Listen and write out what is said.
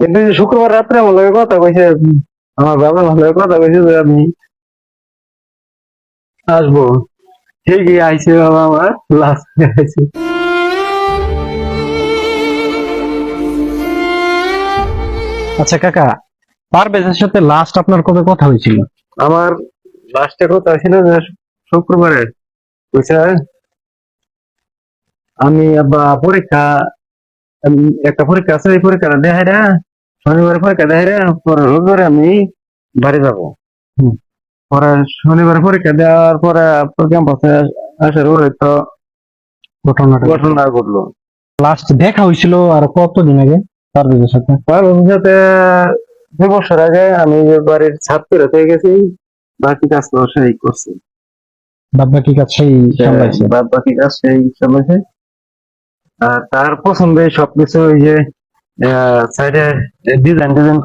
কিন্তু শুক্রবার রাত্রে আমার লগে কথা কইছে আমার বাবা আমার লগে কথা কইছে যে আমি আসব। ঠিকই আইছে বাবা আমার লাস্ট আইছে। আচ্ছা কাকা পারভেজের সাথে লাস্ট আপনার কবে কথা হয়েছিল? আমার লাস্টে কথা হয়েছিল যে শুক্রবারে। কইছে আমি আবার পরীক্ষা একটা পরীক্ষা আছে এই পরীক্ষাটা দেখাই রা শনিবার পরীক্ষা রা পরে রোববারে আমি বাড়ি যাব। পরে শনিবার পরীক্ষা দেওয়ার পরে ক্যাম্পাসে আসার পরে তো ঘটনাটা ঘটনা ঘটলো লাস্ট দেখা হয়েছিল আর কতদিন আগে? পারভেজের সাথে? পারভেজের সাথে দুই বছর আগে আমি যে বাড়ির ছাদ করে হয়ে গেছি বাকি কাজ তো সেই করছি। বাদ বাকি কাজ সেই সামলাইছে। বাদ বাকি কাজ সেই সামলাইছে। আর তার পছন্দের সবকিছু ওই যে সাইডে ডিজাইন ডিজাইন